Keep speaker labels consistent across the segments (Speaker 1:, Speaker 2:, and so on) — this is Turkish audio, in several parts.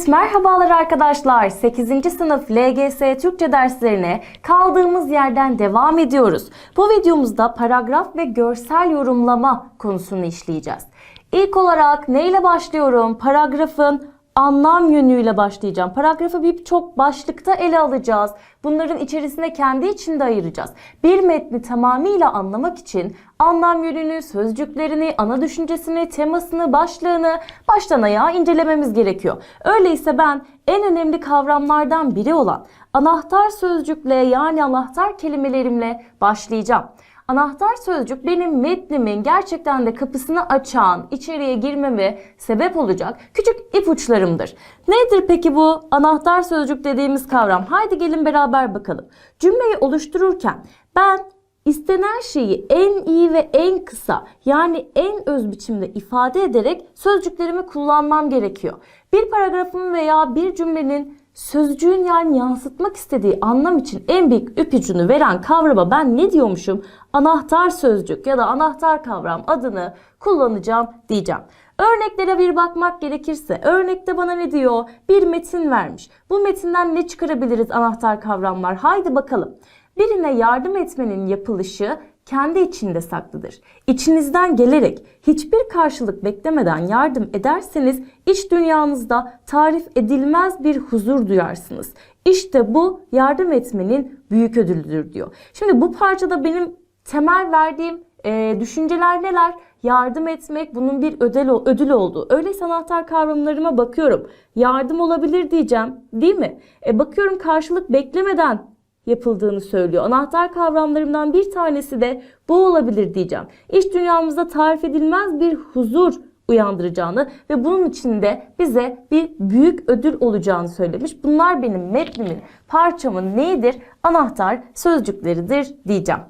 Speaker 1: Evet, merhabalar arkadaşlar. 8. sınıf LGS Türkçe derslerine kaldığımız yerden devam ediyoruz. Bu videomuzda paragraf ve görsel yorumlama konusunu işleyeceğiz. İlk olarak neyle başlıyorum? Paragrafın anlam yönüyle başlayacağım. Paragrafı birçok başlıkta ele alacağız. Bunların içerisine kendi içinde ayıracağız. Bir metni tamamıyla anlamak için anlam yönünü, sözcüklerini, ana düşüncesini, temasını, başlığını baştan ayağa incelememiz gerekiyor. Öyleyse ben en önemli kavramlardan biri olan anahtar sözcükle yani anahtar kelimelerimle başlayacağım. Anahtar sözcük benim metnimin gerçekten de kapısını açan, içeriye girmeme sebep olacak küçük ipuçlarımdır. Nedir peki bu anahtar sözcük dediğimiz kavram? Haydi gelin beraber bakalım. Cümleyi oluştururken ben istenen şeyi en iyi ve en kısa yani en öz biçimde ifade ederek sözcüklerimi kullanmam gerekiyor. Bir paragrafın veya bir cümlenin sözcüğün yani yansıtmak istediği anlam için en büyük ipucunu veren kavrama ben ne diyormuşum? Anahtar sözcük ya da anahtar kavram adını kullanacağım diyeceğim. Örneklere bir bakmak gerekirse örnekte bana ne diyor? Bir metin vermiş. Bu metinden ne çıkarabiliriz anahtar kavramlar? Haydi bakalım. Birine yardım etmenin yapılışı kendi içinde saklıdır. İçinizden gelerek hiçbir karşılık beklemeden yardım ederseniz iç dünyanızda tarif edilmez bir huzur duyarsınız. İşte bu yardım etmenin büyük ödülüdür diyor. Şimdi bu parçada benim temel verdiğim e, düşünceler neler? Yardım etmek bunun bir ödül, ödül olduğu. Öyleyse anahtar kavramlarıma bakıyorum. Yardım olabilir diyeceğim değil mi? E, bakıyorum karşılık beklemeden yapıldığını söylüyor. Anahtar kavramlarımdan bir tanesi de bu olabilir diyeceğim. İç dünyamızda tarif edilmez bir huzur uyandıracağını ve bunun içinde bize bir büyük ödül olacağını söylemiş. Bunlar benim metnimin, parçamın neyidir? Anahtar sözcükleridir diyeceğim.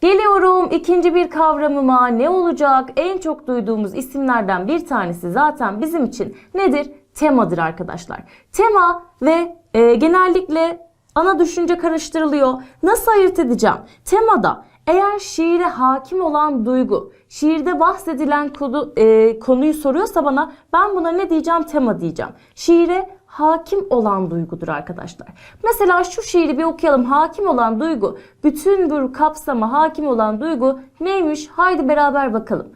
Speaker 1: Geliyorum ikinci bir kavramıma ne olacak? En çok duyduğumuz isimlerden bir tanesi zaten bizim için nedir? Temadır arkadaşlar. Tema ve e, genellikle ana düşünce karıştırılıyor. Nasıl ayırt edeceğim? Temada eğer şiire hakim olan duygu, şiirde bahsedilen konu, e, konuyu soruyorsa bana ben buna ne diyeceğim? Tema diyeceğim. Şiire hakim olan duygudur arkadaşlar. Mesela şu şiiri bir okuyalım. Hakim olan duygu, bütün bu kapsama hakim olan duygu neymiş? Haydi beraber bakalım.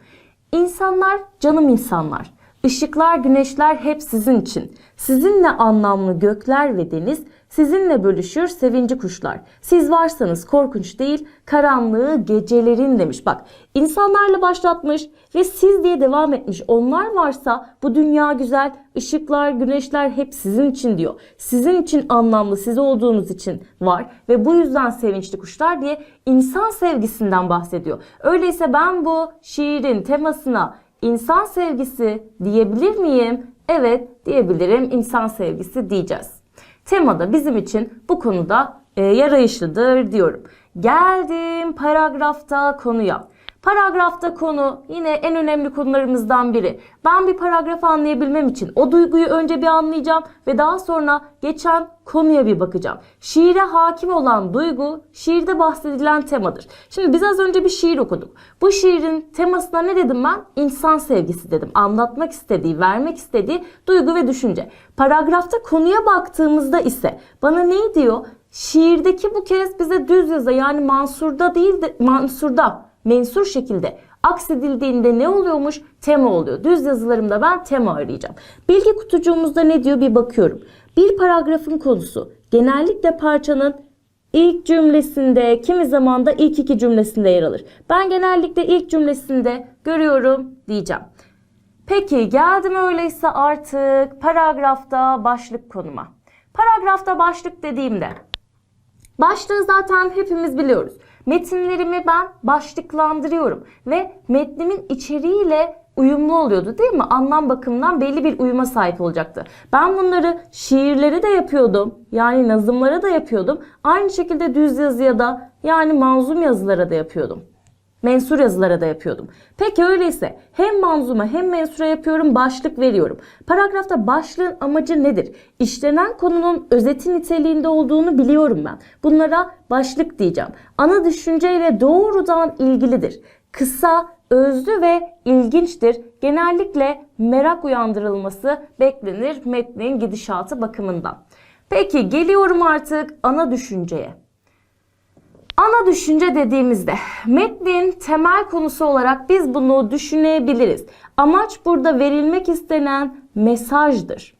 Speaker 1: İnsanlar canım insanlar. Işıklar, güneşler hep sizin için. Sizinle anlamlı gökler ve deniz, sizinle bölüşür sevinci kuşlar. Siz varsanız korkunç değil, karanlığı gecelerin demiş. Bak, insanlarla başlatmış ve siz diye devam etmiş. Onlar varsa bu dünya güzel, ışıklar, güneşler hep sizin için diyor. Sizin için anlamlı, siz olduğunuz için var ve bu yüzden sevinçli kuşlar diye insan sevgisinden bahsediyor. Öyleyse ben bu şiirin temasına İnsan sevgisi diyebilir miyim? Evet diyebilirim. İnsan sevgisi diyeceğiz. Temada bizim için bu konuda e, yarayışlıdır diyorum. Geldim paragrafta konuya. Paragrafta konu yine en önemli konularımızdan biri. Ben bir paragrafı anlayabilmem için o duyguyu önce bir anlayacağım ve daha sonra geçen konuya bir bakacağım. Şiire hakim olan duygu şiirde bahsedilen temadır. Şimdi biz az önce bir şiir okuduk. Bu şiirin temasına ne dedim ben? İnsan sevgisi dedim. Anlatmak istediği, vermek istediği duygu ve düşünce. Paragrafta konuya baktığımızda ise bana ne diyor? Şiirdeki bu kez bize düz yazı yani mansurda değil de mansurda mensur şekilde aksedildiğinde ne oluyormuş? Tema oluyor. Düz yazılarımda ben tema arayacağım. Bilgi kutucuğumuzda ne diyor bir bakıyorum. Bir paragrafın konusu genellikle parçanın ilk cümlesinde, kimi zaman da ilk iki cümlesinde yer alır. Ben genellikle ilk cümlesinde görüyorum diyeceğim. Peki geldim öyleyse artık paragrafta başlık konuma. Paragrafta başlık dediğimde başlığı zaten hepimiz biliyoruz. Metinlerimi ben başlıklandırıyorum ve metnimin içeriğiyle uyumlu oluyordu değil mi? Anlam bakımından belli bir uyuma sahip olacaktı. Ben bunları şiirleri de yapıyordum. Yani nazımlara da yapıyordum. Aynı şekilde düz yazıya da yani manzum yazılara da yapıyordum. Mensur yazılara da yapıyordum. Peki öyleyse hem manzuma hem mensura yapıyorum başlık veriyorum. Paragrafta başlığın amacı nedir? İşlenen konunun özeti niteliğinde olduğunu biliyorum ben. Bunlara başlık diyeceğim. Ana düşünceyle doğrudan ilgilidir. Kısa, özlü ve ilginçtir. Genellikle merak uyandırılması beklenir metnin gidişatı bakımından. Peki geliyorum artık ana düşünceye. Ana düşünce dediğimizde metnin temel konusu olarak biz bunu düşünebiliriz. Amaç burada verilmek istenen mesajdır.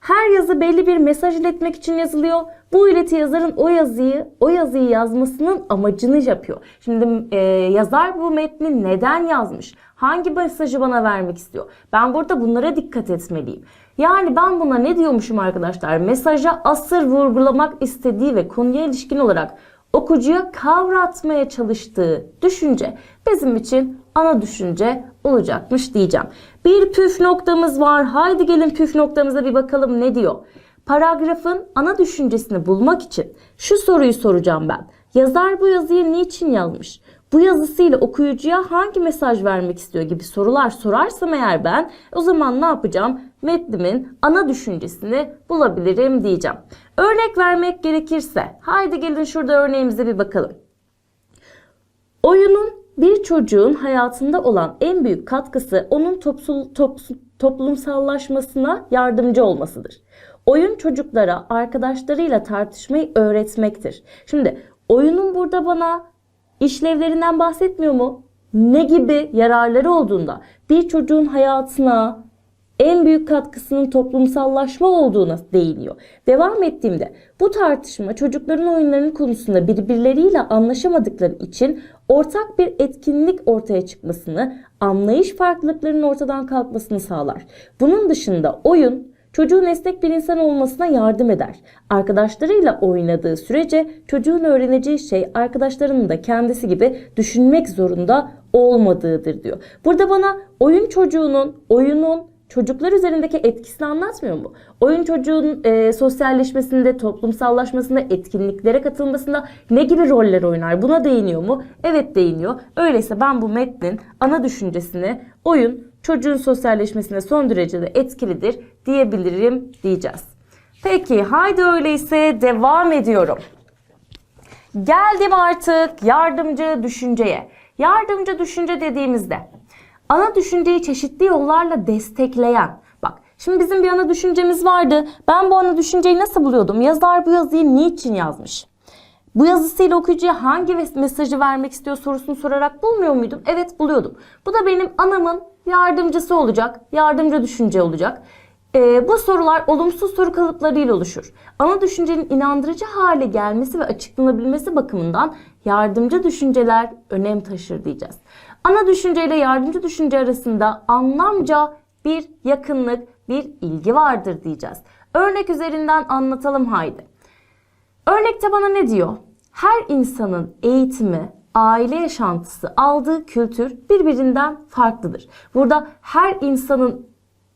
Speaker 1: Her yazı belli bir mesaj iletmek için yazılıyor. Bu ileti yazarın o yazıyı, o yazıyı yazmasının amacını yapıyor. Şimdi e, yazar bu metni neden yazmış? Hangi mesajı bana vermek istiyor? Ben burada bunlara dikkat etmeliyim. Yani ben buna ne diyormuşum arkadaşlar? Mesaja asır vurgulamak istediği ve konuya ilişkin olarak okuyucuya kavratmaya çalıştığı düşünce bizim için ana düşünce olacakmış diyeceğim. Bir püf noktamız var. Haydi gelin püf noktamıza bir bakalım ne diyor. Paragrafın ana düşüncesini bulmak için şu soruyu soracağım ben. Yazar bu yazıyı niçin yazmış? Bu yazısıyla okuyucuya hangi mesaj vermek istiyor gibi sorular sorarsam eğer ben o zaman ne yapacağım? Metnimin ana düşüncesini bulabilirim diyeceğim. Örnek vermek gerekirse haydi gelin şurada örneğimize bir bakalım. Oyunun bir çocuğun hayatında olan en büyük katkısı onun topsul, topsu- toplumsallaşmasına yardımcı olmasıdır. Oyun çocuklara arkadaşlarıyla tartışmayı öğretmektir. Şimdi oyunun burada bana işlevlerinden bahsetmiyor mu? Ne gibi yararları olduğunda bir çocuğun hayatına en büyük katkısının toplumsallaşma olduğuna değiniyor. Devam ettiğimde bu tartışma çocukların oyunlarının konusunda birbirleriyle anlaşamadıkları için ortak bir etkinlik ortaya çıkmasını, anlayış farklılıklarının ortadan kalkmasını sağlar. Bunun dışında oyun çocuğun esnek bir insan olmasına yardım eder. Arkadaşlarıyla oynadığı sürece çocuğun öğreneceği şey arkadaşlarının da kendisi gibi düşünmek zorunda olmadığıdır diyor. Burada bana oyun çocuğunun, oyunun çocuklar üzerindeki etkisini anlatmıyor mu? Oyun çocuğun e, sosyalleşmesinde, toplumsallaşmasında, etkinliklere katılmasında ne gibi roller oynar? Buna değiniyor mu? Evet değiniyor. Öyleyse ben bu metnin ana düşüncesini oyun çocuğun sosyalleşmesine son derece de etkilidir diyebilirim diyeceğiz. Peki haydi öyleyse devam ediyorum. Geldim artık yardımcı düşünceye. Yardımcı düşünce dediğimizde ana düşünceyi çeşitli yollarla destekleyen. Bak şimdi bizim bir ana düşüncemiz vardı. Ben bu ana düşünceyi nasıl buluyordum? Yazar bu yazıyı niçin yazmış? Bu yazısıyla okuyucuya hangi mesajı vermek istiyor sorusunu sorarak bulmuyor muydum? Evet buluyordum. Bu da benim anamın yardımcısı olacak. Yardımcı düşünce olacak. Ee, bu sorular olumsuz soru kalıplarıyla oluşur. Ana düşüncenin inandırıcı hale gelmesi ve açıklanabilmesi bakımından yardımcı düşünceler önem taşır diyeceğiz. Ana düşünce ile yardımcı düşünce arasında anlamca bir yakınlık, bir ilgi vardır diyeceğiz. Örnek üzerinden anlatalım haydi. Örnekte bana ne diyor? Her insanın eğitimi, aile yaşantısı, aldığı kültür birbirinden farklıdır. Burada her insanın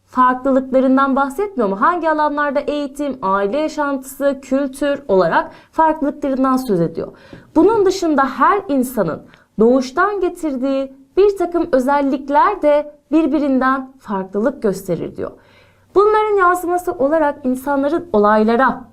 Speaker 1: farklılıklarından bahsetmiyor mu? Hangi alanlarda eğitim, aile yaşantısı, kültür olarak farklılıklarından söz ediyor. Bunun dışında her insanın doğuştan getirdiği bir takım özellikler de birbirinden farklılık gösterir diyor. Bunların yansıması olarak insanların olaylara,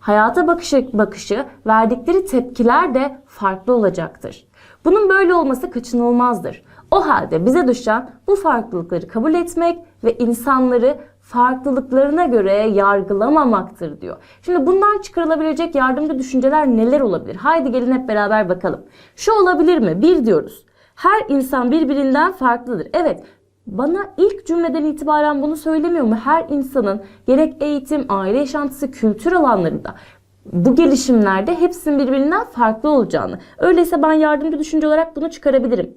Speaker 1: hayata bakışı, bakışı, verdikleri tepkiler de farklı olacaktır. Bunun böyle olması kaçınılmazdır. O halde bize düşen bu farklılıkları kabul etmek ve insanları farklılıklarına göre yargılamamaktır diyor. Şimdi bundan çıkarılabilecek yardımcı düşünceler neler olabilir? Haydi gelin hep beraber bakalım. Şu olabilir mi? Bir diyoruz. Her insan birbirinden farklıdır. Evet, bana ilk cümleden itibaren bunu söylemiyor mu? Her insanın gerek eğitim, aile yaşantısı, kültür alanlarında bu gelişimlerde hepsinin birbirinden farklı olacağını. Öyleyse ben yardımcı düşünce olarak bunu çıkarabilirim.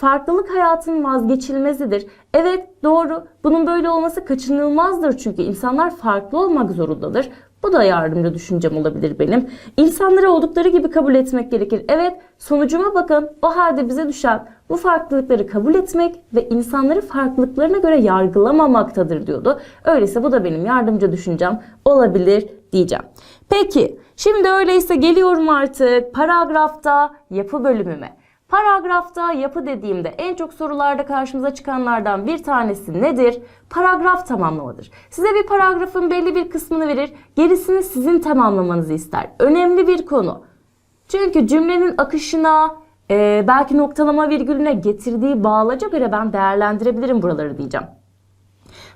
Speaker 1: Farklılık hayatın vazgeçilmezidir. Evet doğru. Bunun böyle olması kaçınılmazdır çünkü insanlar farklı olmak zorundadır. Bu da yardımcı düşüncem olabilir benim. İnsanları oldukları gibi kabul etmek gerekir. Evet sonucuma bakın o halde bize düşen bu farklılıkları kabul etmek ve insanları farklılıklarına göre yargılamamaktadır diyordu. Öyleyse bu da benim yardımcı düşüncem olabilir diyeceğim. Peki şimdi öyleyse geliyorum artık paragrafta yapı bölümüme. Paragrafta yapı dediğimde en çok sorularda karşımıza çıkanlardan bir tanesi nedir? Paragraf tamamlamadır. Size bir paragrafın belli bir kısmını verir, gerisini sizin tamamlamanızı ister. Önemli bir konu. Çünkü cümlenin akışına, Ee, belki noktalama virgülüne getirdiği bağlaca göre ben değerlendirebilirim buraları diyeceğim.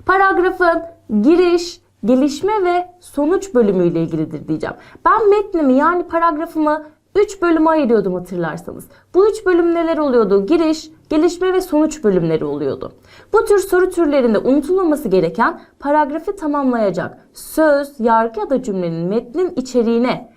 Speaker 1: Paragrafın giriş, gelişme ve sonuç bölümüyle ilgilidir diyeceğim. Ben metnimi yani paragrafımı 3 bölüme ayırıyordum hatırlarsanız. Bu 3 bölüm neler oluyordu? Giriş, gelişme ve sonuç bölümleri oluyordu. Bu tür soru türlerinde unutulmaması gereken paragrafı tamamlayacak söz, yargı ya da cümlenin metnin içeriğine,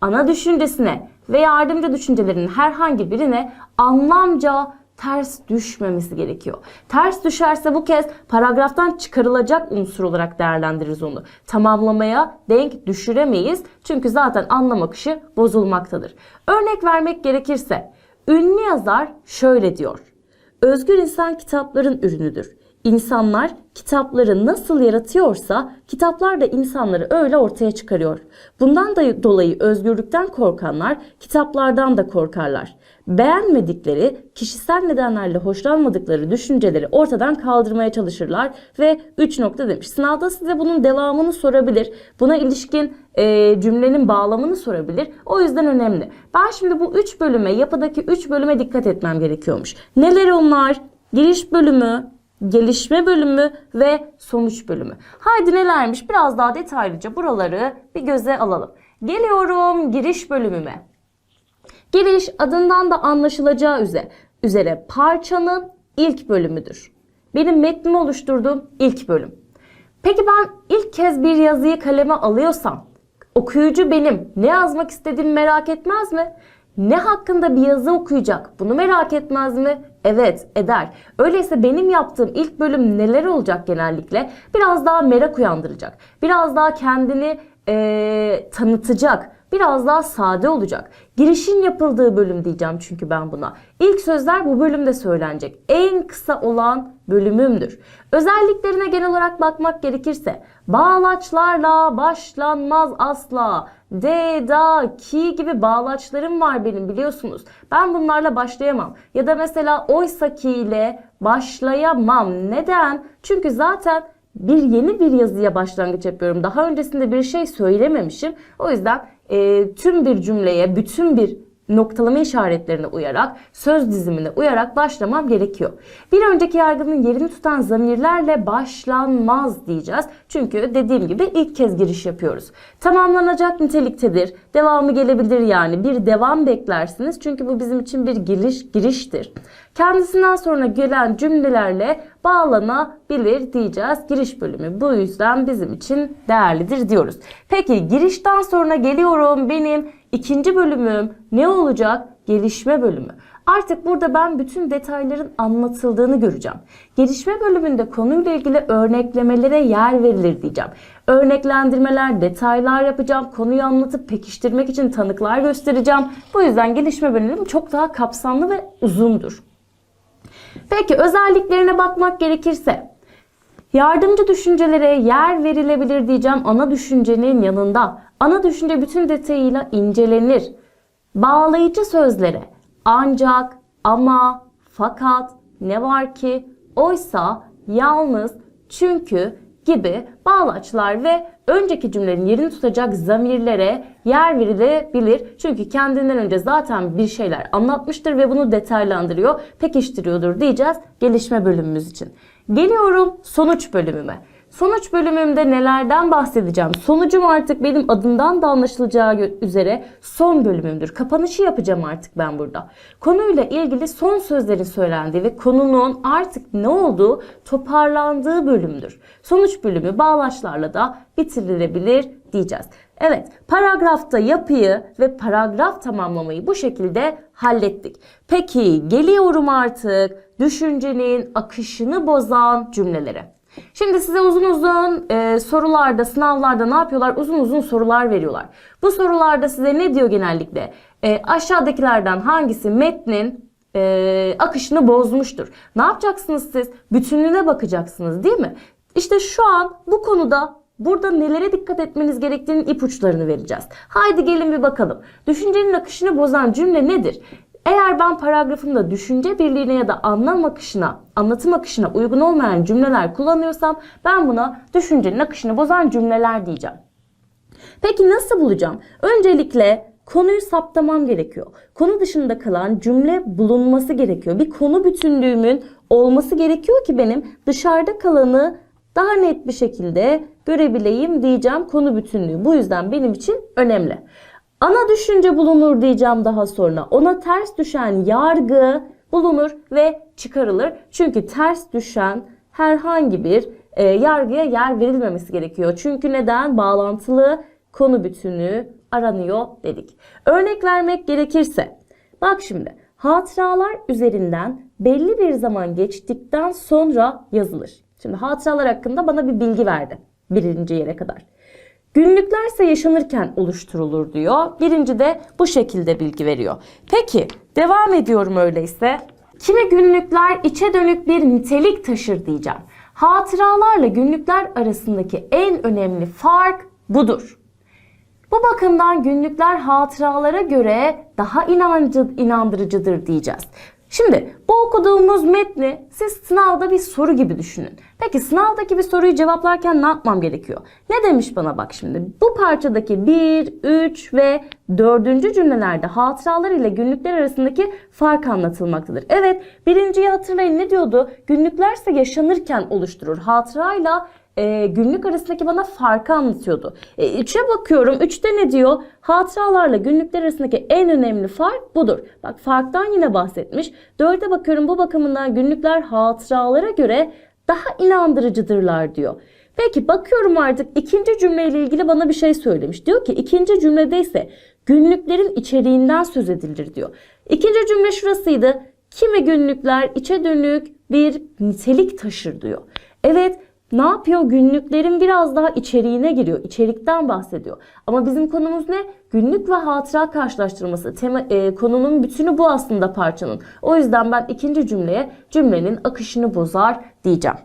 Speaker 1: ana düşüncesine ve yardımcı düşüncelerin herhangi birine anlamca ters düşmemesi gerekiyor. Ters düşerse bu kez paragraftan çıkarılacak unsur olarak değerlendiririz onu. Tamamlamaya denk düşüremeyiz çünkü zaten anlam akışı bozulmaktadır. Örnek vermek gerekirse ünlü yazar şöyle diyor. Özgür insan kitapların ürünüdür. İnsanlar kitapları nasıl yaratıyorsa kitaplar da insanları öyle ortaya çıkarıyor. Bundan da dolayı özgürlükten korkanlar kitaplardan da korkarlar. Beğenmedikleri, kişisel nedenlerle hoşlanmadıkları düşünceleri ortadan kaldırmaya çalışırlar ve 3 nokta demiş. Sınavda size bunun devamını sorabilir. Buna ilişkin e, cümlenin bağlamını sorabilir. O yüzden önemli. Ben şimdi bu 3 bölüme, yapıdaki 3 bölüme dikkat etmem gerekiyormuş. Neler onlar? Giriş bölümü, gelişme bölümü ve sonuç bölümü. Haydi nelermiş biraz daha detaylıca buraları bir göze alalım. Geliyorum giriş bölümüme. Giriş adından da anlaşılacağı üzere, üzere parçanın ilk bölümüdür. Benim metnimi oluşturduğum ilk bölüm. Peki ben ilk kez bir yazıyı kaleme alıyorsam okuyucu benim ne yazmak istediğimi merak etmez mi? Ne hakkında bir yazı okuyacak? Bunu merak etmez mi? Evet, eder. Öyleyse benim yaptığım ilk bölüm neler olacak genellikle? Biraz daha merak uyandıracak. Biraz daha kendini eee, tanıtacak. Biraz daha sade olacak. Girişin yapıldığı bölüm diyeceğim çünkü ben buna. İlk sözler bu bölümde söylenecek. En kısa olan bölümümdür. Özelliklerine genel olarak bakmak gerekirse bağlaçlarla başlanmaz asla. De, da, ki gibi bağlaçlarım var benim biliyorsunuz. Ben bunlarla başlayamam. Ya da mesela oysa ki ile başlayamam. Neden? Çünkü zaten bir yeni bir yazıya başlangıç yapıyorum. Daha öncesinde bir şey söylememişim. O yüzden e, tüm bir cümleye, bütün bir noktalama işaretlerine uyarak, söz dizimine uyarak başlamam gerekiyor. Bir önceki yargının yerini tutan zamirlerle başlanmaz diyeceğiz. Çünkü dediğim gibi ilk kez giriş yapıyoruz. Tamamlanacak niteliktedir. Devamı gelebilir yani. Bir devam beklersiniz. Çünkü bu bizim için bir giriş giriştir. Kendisinden sonra gelen cümlelerle bağlanabilir diyeceğiz. Giriş bölümü bu yüzden bizim için değerlidir diyoruz. Peki girişten sonra geliyorum benim ikinci bölümüm ne olacak? Gelişme bölümü. Artık burada ben bütün detayların anlatıldığını göreceğim. Gelişme bölümünde konuyla ilgili örneklemelere yer verilir diyeceğim. Örneklendirmeler, detaylar yapacağım. Konuyu anlatıp pekiştirmek için tanıklar göstereceğim. Bu yüzden gelişme bölümüm çok daha kapsamlı ve uzundur. Peki özelliklerine bakmak gerekirse Yardımcı düşüncelere yer verilebilir diyeceğim ana düşüncenin yanında. Ana düşünce bütün detayıyla incelenir. Bağlayıcı sözlere ancak, ama, fakat, ne var ki, oysa, yalnız, çünkü gibi bağlaçlar ve önceki cümlenin yerini tutacak zamirlere yer verilebilir. Çünkü kendinden önce zaten bir şeyler anlatmıştır ve bunu detaylandırıyor, pekiştiriyordur diyeceğiz gelişme bölümümüz için. Geliyorum sonuç bölümüme. Sonuç bölümümde nelerden bahsedeceğim? Sonucum artık benim adından da anlaşılacağı üzere son bölümümdür. Kapanışı yapacağım artık ben burada. Konuyla ilgili son sözlerin söylendiği ve konunun artık ne olduğu toparlandığı bölümdür. Sonuç bölümü bağlaçlarla da bitirilebilir diyeceğiz. Evet, paragrafta yapıyı ve paragraf tamamlamayı bu şekilde hallettik. Peki geliyorum artık düşüncenin akışını bozan cümlelere. Şimdi size uzun uzun e, sorularda, sınavlarda ne yapıyorlar? Uzun uzun sorular veriyorlar. Bu sorularda size ne diyor genellikle? E, aşağıdakilerden hangisi metnin e, akışını bozmuştur? Ne yapacaksınız siz? Bütünlüğüne bakacaksınız değil mi? İşte şu an bu konuda Burada nelere dikkat etmeniz gerektiğinin ipuçlarını vereceğiz. Haydi gelin bir bakalım. Düşüncenin akışını bozan cümle nedir? Eğer ben paragrafımda düşünce birliğine ya da anlam akışına, anlatım akışına uygun olmayan cümleler kullanıyorsam ben buna düşüncenin akışını bozan cümleler diyeceğim. Peki nasıl bulacağım? Öncelikle konuyu saptamam gerekiyor. Konu dışında kalan cümle bulunması gerekiyor. Bir konu bütünlüğümün olması gerekiyor ki benim dışarıda kalanı daha net bir şekilde görebileyim diyeceğim konu bütünlüğü. Bu yüzden benim için önemli. Ana düşünce bulunur diyeceğim daha sonra. Ona ters düşen yargı bulunur ve çıkarılır. Çünkü ters düşen herhangi bir e, yargıya yer verilmemesi gerekiyor. Çünkü neden? Bağlantılı konu bütünlüğü aranıyor dedik. Örnek vermek gerekirse bak şimdi hatıralar üzerinden belli bir zaman geçtikten sonra yazılır. Şimdi hatıralar hakkında bana bir bilgi verdi birinci yere kadar. Günlüklerse yaşanırken oluşturulur diyor. Birinci de bu şekilde bilgi veriyor. Peki devam ediyorum öyleyse. Kimi günlükler içe dönük bir nitelik taşır diyeceğim. Hatıralarla günlükler arasındaki en önemli fark budur. Bu bakımdan günlükler hatıralara göre daha inancı, inandırıcıdır diyeceğiz. Şimdi bu okuduğumuz metni siz sınavda bir soru gibi düşünün. Peki sınavdaki bir soruyu cevaplarken ne yapmam gerekiyor? Ne demiş bana bak şimdi. Bu parçadaki 1, 3 ve 4. cümlelerde hatıralar ile günlükler arasındaki fark anlatılmaktadır. Evet birinciyi hatırlayın ne diyordu? Günlüklerse yaşanırken oluşturur. Hatırayla e, günlük arasındaki bana farkı anlatıyordu. E, üçe bakıyorum. Üçte ne diyor? Hatıralarla günlükler arasındaki en önemli fark budur. Bak farktan yine bahsetmiş. Dörde bakıyorum bu bakımından günlükler hatıralara göre daha inandırıcıdırlar diyor. Peki bakıyorum artık ikinci cümleyle ilgili bana bir şey söylemiş. Diyor ki ikinci cümlede ise günlüklerin içeriğinden söz edilir diyor. İkinci cümle şurasıydı. Kimi günlükler içe dönük bir nitelik taşır diyor. Evet ne yapıyor? Günlüklerin biraz daha içeriğine giriyor. İçerikten bahsediyor. Ama bizim konumuz ne? Günlük ve hatıra karşılaştırması. Tema, e, konunun bütünü bu aslında parçanın. O yüzden ben ikinci cümleye cümlenin akışını bozar diyeceğim.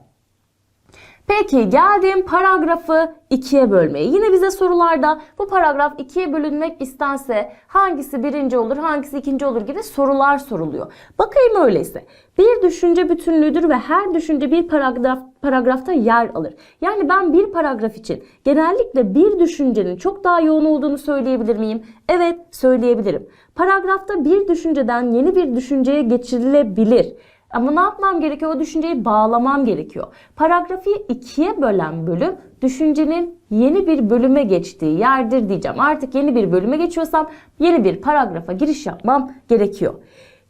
Speaker 1: Peki geldiğim paragrafı ikiye bölmeye. Yine bize sorularda bu paragraf ikiye bölünmek istense hangisi birinci olur, hangisi ikinci olur gibi sorular soruluyor. Bakayım öyleyse. Bir düşünce bütünlüğüdür ve her düşünce bir paragraf paragrafta yer alır. Yani ben bir paragraf için genellikle bir düşüncenin çok daha yoğun olduğunu söyleyebilir miyim? Evet, söyleyebilirim. Paragrafta bir düşünceden yeni bir düşünceye geçirilebilir. Ama ne yapmam gerekiyor? O düşünceyi bağlamam gerekiyor. Paragrafı ikiye bölen bölüm düşüncenin yeni bir bölüme geçtiği yerdir diyeceğim. Artık yeni bir bölüme geçiyorsam yeni bir paragrafa giriş yapmam gerekiyor.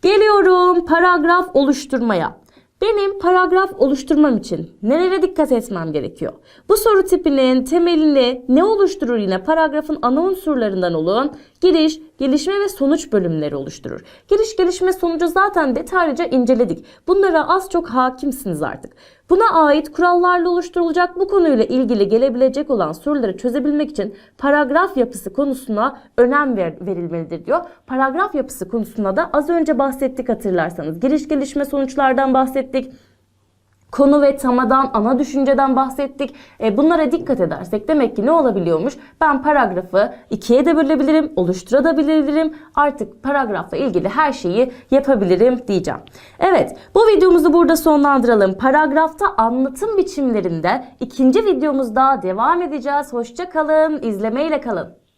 Speaker 1: Geliyorum paragraf oluşturmaya. Benim paragraf oluşturmam için nelere dikkat etmem gerekiyor? Bu soru tipinin temelini ne oluşturur yine paragrafın ana unsurlarından olan giriş, gelişme ve sonuç bölümleri oluşturur. Giriş, gelişme, sonucu zaten detaylıca inceledik. Bunlara az çok hakimsiniz artık. Buna ait kurallarla oluşturulacak bu konuyla ilgili gelebilecek olan soruları çözebilmek için paragraf yapısı konusuna önem ver, verilmelidir diyor. Paragraf yapısı konusunda da az önce bahsettik hatırlarsanız. Giriş, gelişme, sonuçlardan bahsettik. Konu ve temadan, ana düşünceden bahsettik. E, bunlara dikkat edersek demek ki ne olabiliyormuş? Ben paragrafı ikiye de bölebilirim, oluşturabilirim. Artık paragrafla ilgili her şeyi yapabilirim diyeceğim. Evet, bu videomuzu burada sonlandıralım. Paragrafta anlatım biçimlerinde ikinci videomuzda devam edeceğiz. Hoşça kalın, izlemeyle kalın.